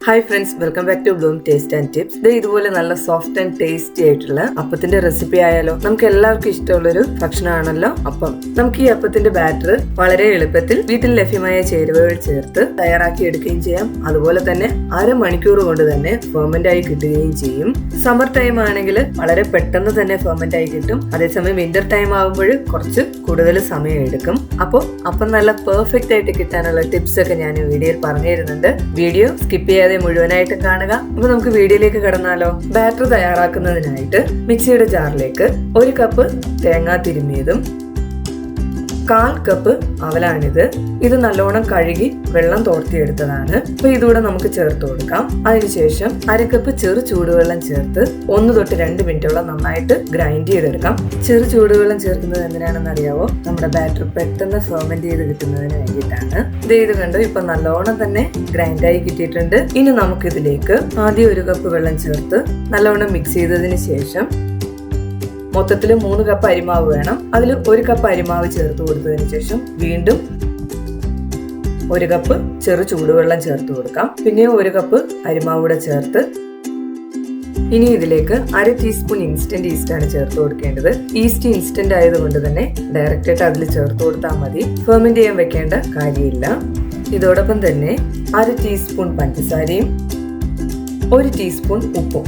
Hi friends welcome back to bloom taste and tips ഇത് ഇതുപോലെ നല്ല സോഫ്റ്റ് ആൻഡ് ടേസ്റ്റി ആയിട്ടുള്ള അപ്പത്തിന്റെ റെസിപ്പി ആയാലോ നമുക്ക് എല്ലാവർക്കും ഇഷ്ടമുള്ളൊരു ഭക്ഷണമാണല്ലോ അപ്പം നമുക്ക് ഈ അപ്പത്തിന്റെ ബാറ്റർ വളരെ എളുപ്പത്തിൽ വീട്ടിൽ ലഭ്യമായ ചേരുവകൾ ചേർത്ത് തയ്യാറാക്കി എടുക്കുകയും ചെയ്യാം. അതുപോലെ തന്നെ അരമണിക്കൂർ കൊണ്ട് തന്നെ ഫെർമെന്റ് ആയി കിട്ടുകയും ചെയ്യും. സമ്മർ ടൈം ആണെങ്കിൽ വളരെ പെട്ടെന്ന് തന്നെ ഫെർമെന്റ് ആയി കിട്ടും. അതേസമയം വിന്റർ ടൈം ആകുമ്പോൾ കുറച്ച് കൂടുതൽ സമയം എടുക്കും. അപ്പോൾ അപ്പം നല്ല പെർഫെക്റ്റ് ആയിട്ട് കിട്ടാനുള്ള ടിപ്സ് ഒക്കെ ഞാൻ വീഡിയോയിൽ പറഞ്ഞു തരുന്നുണ്ട് വീഡിയോ സ്കിപ്പ് ചെയ്യാതെ മുഴുവനായിട്ട് കാണുക. അപ്പൊ നമുക്ക് വീഡിയോയിലേക്ക് കടന്നാലോ. ബാറ്റർ തയ്യാറാക്കുന്നതിനായിട്ട് മിക്സിയുടെ ജാറിലേക്ക് ഒരു കപ്പ് തേങ്ങാ തിരുമിയതും കാൽ കപ്പ് അവലാണിത്. ഇത് നല്ലോണം കഴുകി വെള്ളം തോർത്തിയെടുത്തതാണ്. അപ്പൊ ഇതുകൂടെ നമുക്ക് ചേർത്ത് കൊടുക്കാം. അതിനുശേഷം അരക്കപ്പ് കപ്പ് ചെറു ചൂടുവെള്ളം ചേർത്ത് ഒന്ന് തൊട്ട് രണ്ട് മിനിറ്റോളം നന്നായിട്ട് ഗ്രൈൻഡ് ചെയ്തെടുക്കാം. ചെറു ചൂടുവെള്ളം ചേർക്കുന്നത് എന്തിനാണെന്ന് അറിയാവോ? നമ്മുടെ ബാറ്റർ പെട്ടെന്ന് ഫെർമെന്റ് ചെയ്ത് കിട്ടുന്നതിന് വേണ്ടിയിട്ടാണ്. ഇത് ഇത് കണ്ടു? ഇപ്പൊ നല്ലോണം തന്നെ ഗ്രൈൻഡായി കിട്ടിയിട്ടുണ്ട്. ഇനി നമുക്കിതിലേക്ക് ആദ്യം ഒരു കപ്പ് വെള്ളം ചേർത്ത് നല്ലോണം മിക്സ് ചെയ്തതിന് ശേഷം മൊത്തത്തിൽ മൂന്ന് കപ്പ് അരിമാവ് വേണം. അതിൽ ഒരു കപ്പ് അരിമാവ് ചേർത്ത് കൊടുത്തതിന് ശേഷം വീണ്ടും ഒരു കപ്പ് ചെറു ചൂടുവെള്ളം ചേർത്ത് കൊടുക്കാം. പിന്നെ ഒരു കപ്പ് അരിമാവ് കൂടെ ചേർത്ത് ഇനി ഇതിലേക്ക് അര ടീസ്പൂൺ ഇൻസ്റ്റന്റ് ഈസ്റ്റ് ആണ് ചേർത്ത് കൊടുക്കേണ്ടത്. ഈസ്റ്റ് ഇൻസ്റ്റന്റ് ആയതുകൊണ്ട് തന്നെ ഡയറക്റ്റ് ആയിട്ട് അതിൽ ചേർത്ത് കൊടുത്താൽ മതി. ഫെർമെന്റ് ചെയ്യാൻ വെക്കേണ്ട കാര്യമില്ല. ഇതോടൊപ്പം തന്നെ അര ടീസ്പൂൺ പഞ്ചസാരയും ഒരു ടീസ്പൂൺ ഉപ്പും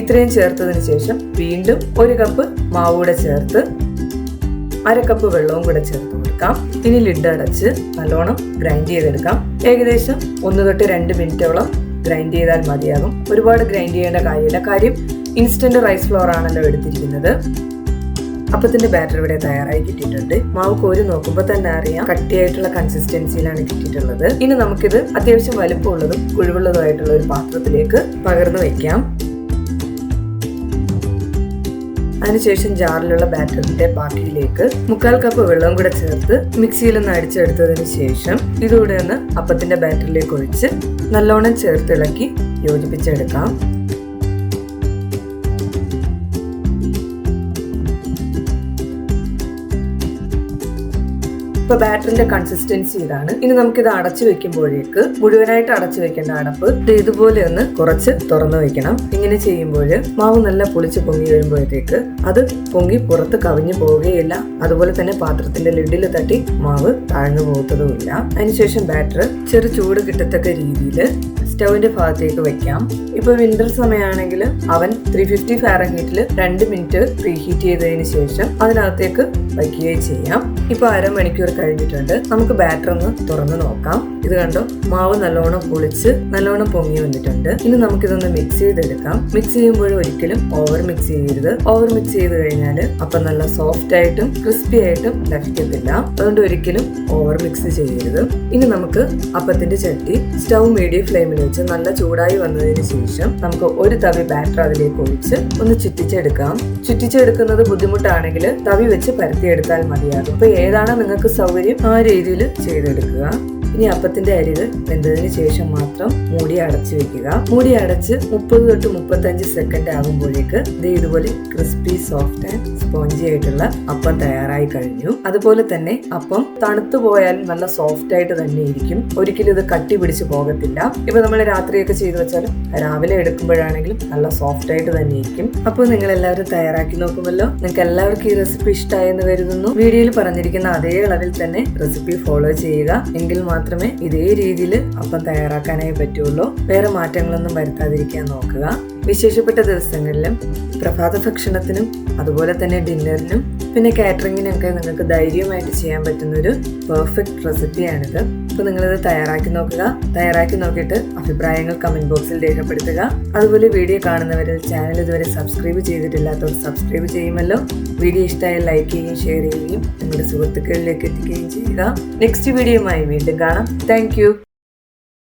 ഇത്രയും ചേർത്തതിന് ശേഷം വീണ്ടും ഒരു കപ്പ് മാവ് കൂടെ ചേർത്ത് അര കപ്പ് വെള്ളവും കൂടെ ചേർത്ത് കൊടുക്കാം. ഇനി ലിഡ് അടച്ച് നല്ലോണം ഗ്രൈൻഡ് ചെയ്തെടുക്കാം. ഏകദേശം ഒന്ന് തൊട്ട് രണ്ട് മിനിറ്റോളം ഗ്രൈൻഡ് ചെയ്താൽ മതിയാകും. ഒരുപാട് ഗ്രൈൻഡ് ചെയ്യേണ്ട കാര്യമില്ല. കാര്യം ഇൻസ്റ്റന്റ് റൈസ് ഫ്ലോർ ആണല്ലോ എടുത്തിരിക്കുന്നത്. അപ്പത്തിന്റെ ബാറ്റർ ഇവിടെ തയ്യാറായി കിട്ടിയിട്ടുണ്ട്. മാവ് കോരി നോക്കുമ്പോൾ തന്നെ അറിയാം കട്ടിയായിട്ടുള്ള കൺസിസ്റ്റൻസിയിലാണ് കിട്ടിയിട്ടുള്ളത്. ഇനി നമുക്കിത് അത്യാവശ്യം വലുപ്പമുള്ളതും കുഴിവുള്ളതുമായിട്ടുള്ള ഒരു പാത്രത്തിലേക്ക് പകർന്നു വെക്കാം. അതിനുശേഷം ജാറിലുള്ള ബാറ്ററിന്റെ ബാക്കിയിലേക്ക് മുക്കാൽ കപ്പ് വെള്ളവും കൂടെ ചേർത്ത് മിക്സിയിൽ ഒന്ന് അടിച്ചെടുത്തതിന് ശേഷം ഇതുകൂടെ ഒന്ന് അപ്പത്തിന്റെ ബാറ്ററിലേക്ക് ഒഴിച്ച് നല്ലോണം ചേർത്തിളക്കി യോജിപ്പിച്ചെടുക്കാം. ഇപ്പൊ ബാറ്ററിന്റെ കൺസിസ്റ്റൻസി ഇതാണ്. ഇനി ഇത് അടച്ചു വെക്കുമ്പോഴേക്ക് മുഴുവനായിട്ട് അടച്ചു വെക്കേണ്ട അടപ്പ് ഇത് ഇതുപോലെ ഒന്ന് കുറച്ച് തുറന്നു വെക്കണം. ഇങ്ങനെ ചെയ്യുമ്പോൾ മാവ് നല്ല പൊളിച്ച് പൊങ്ങി വരുമ്പോഴത്തേക്ക് അത് പൊങ്ങി പുറത്ത് കവിഞ്ഞു പോവുകയില്ല. അതുപോലെ തന്നെ പാത്രത്തിന്റെ ലിഡിൽ തട്ടി മാവ് താഴ്ന്നു പോകത്തതുമില്ല അതിനുശേഷം ബാറ്റർ ചെറു ചൂട് കിട്ടത്തക്ക രീതിയിൽ സ്റ്റൗവിന്റെ ഭാഗത്തേക്ക് വെക്കാം. ഇപ്പൊ വിന്റർ സമയമാണെങ്കിൽ അവൻ ത്രീ ഫിഫ്റ്റി ഫാരൻഹീറ്റിൽ രണ്ട് മിനിറ്റ് പ്രീഹീറ്റ് ചെയ്തതിന് ശേഷം അതിനകത്തേക്ക് വയ്ക്കുകയും ചെയ്യാം. ഇപ്പൊ അരമണിക്കൂർ കഴിഞ്ഞിട്ടുണ്ട്. നമുക്ക് ബാറ്റർ ഒന്ന് തുറന്ന് നോക്കാം. ഇത് കണ്ടോ? മാവ് നല്ലോണം പൊളിച്ച് നല്ലോണം പൊങ്ങി വന്നിട്ടുണ്ട്. ഇനി നമുക്കിതൊന്ന് മിക്സ് ചെയ്തെടുക്കാം. മിക്സ് ചെയ്യുമ്പോൾ ഒരിക്കലും ഓവർ മിക്സ് ചെയ്യരുത്. ഓവർ മിക്സ് ചെയ്ത് കഴിഞ്ഞാൽ അപ്പം നല്ല സോഫ്റ്റ് ആയിട്ടും ക്രിസ്പി ആയിട്ടും ലഭിക്കത്തില്ല. അതുകൊണ്ട് ഒരിക്കലും ഓവർ മിക്സ് ചെയ്യരുത്. ഇനി നമുക്ക് അപ്പത്തിന്റെ ചട്ടി സ്റ്റൗ മീഡിയം ഫ്ലെയിമിൽ വെച്ച് നല്ല ചൂടായി വന്നതിന് ശേഷം നമുക്ക് ഒരു തവി ബാറ്റർ അതിലേക്ക് ഒഴിച്ച് ഒന്ന് ചുറ്റിച്ചെടുക്കാം. ചുറ്റിച്ചെടുക്കുന്നത് ബുദ്ധിമുട്ടാണെങ്കിൽ തവി വെച്ച് പരത്തിയെടുത്താൽ മതിയാകും. ഇപ്പൊ ഏതാണ് നിങ്ങൾക്ക് സൗകര്യം ആ രീതിയിൽ ചെയ്തെടുക്കുക. ഇനി അപ്പത്തിന്റെ അരികൾ വെന്തതിന് ശേഷം മാത്രം മൂടി അടച്ചു വെക്കുക. മൂടി അടച്ച് മുപ്പത് തൊട്ട് മുപ്പത്തഞ്ച് സെക്കൻഡ് ആകുമ്പോഴേക്ക് ഇത് ഇതുപോലെ ക്രിസ്പി സോഫ്റ്റ് ആൻഡ് സ്പോഞ്ചി ആയിട്ടുള്ള അപ്പം തയ്യാറായി കഴിഞ്ഞു. അതുപോലെ തന്നെ അപ്പം തണുത്തു പോയാൽ നല്ല സോഫ്റ്റ് ആയിട്ട് തന്നെ ഇരിക്കും. ഒരിക്കലും ഇത് കട്ടി പിടിച്ച് പോകത്തില്ല. ഇപ്പൊ നമ്മൾ രാത്രിയൊക്കെ ചെയ്തു വെച്ചാലും രാവിലെ എടുക്കുമ്പോഴാണെങ്കിലും നല്ല സോഫ്റ്റ് ആയിട്ട് തന്നെ ഇരിക്കും. അപ്പോൾ നിങ്ങൾ എല്ലാവരും തയ്യാറാക്കി നോക്കുമല്ലോ. നിങ്ങൾക്ക് എല്ലാവർക്കും ഈ റെസിപ്പി ഇഷ്ടമായെന്ന് കരുതുന്നു. വീഡിയോയിൽ പറഞ്ഞിരിക്കുന്ന അതേ അളവിൽ തന്നെ റെസിപ്പി ഫോളോ ചെയ്യുക. എങ്കിൽ മാത്രമേ ഇതേ രീതിയിൽ അപ്പം തയ്യാറാക്കാനായി പറ്റുള്ളൂ. വേറെ മാറ്റങ്ങളൊന്നും വരുത്താതിരിക്കാൻ നോക്കുക. വിശേഷപ്പെട്ട ദിവസങ്ങളിലും പ്രഭാത ഭക്ഷണത്തിനും അതുപോലെ തന്നെ ഡിന്നറിനും പിന്നെ കാറ്ററിങ്ങിനൊക്കെ നിങ്ങൾക്ക് ധൈര്യമായിട്ട് ചെയ്യാൻ പറ്റുന്ന ഒരു പെർഫെക്റ്റ് റെസിപ്പിയാണിത്. അപ്പോൾ നിങ്ങളിത് തയ്യാറാക്കി നോക്കുക. തയ്യാറാക്കി നോക്കിയിട്ട് അഭിപ്രായങ്ങൾ കമന്റ് ബോക്സിൽ രേഖപ്പെടുത്തുക. അതുപോലെ വീഡിയോ കാണുന്നവരിൽ ചാനൽ ഇതുവരെ സബ്സ്ക്രൈബ് ചെയ്തിട്ടില്ലാത്തവർ സബ്സ്ക്രൈബ് ചെയ്യുമല്ലോ. വീഡിയോ ഇഷ്ടമായാൽ ലൈക്ക് ചെയ്യുകയും ഷെയർ ചെയ്യുകയും നിങ്ങളുടെ സുഹൃത്തുക്കളിലേക്ക് എത്തിക്കുകയും ചെയ്യുക. നെക്സ്റ്റ് വീഡിയോയുമായി വീണ്ടും കാണാം. താങ്ക്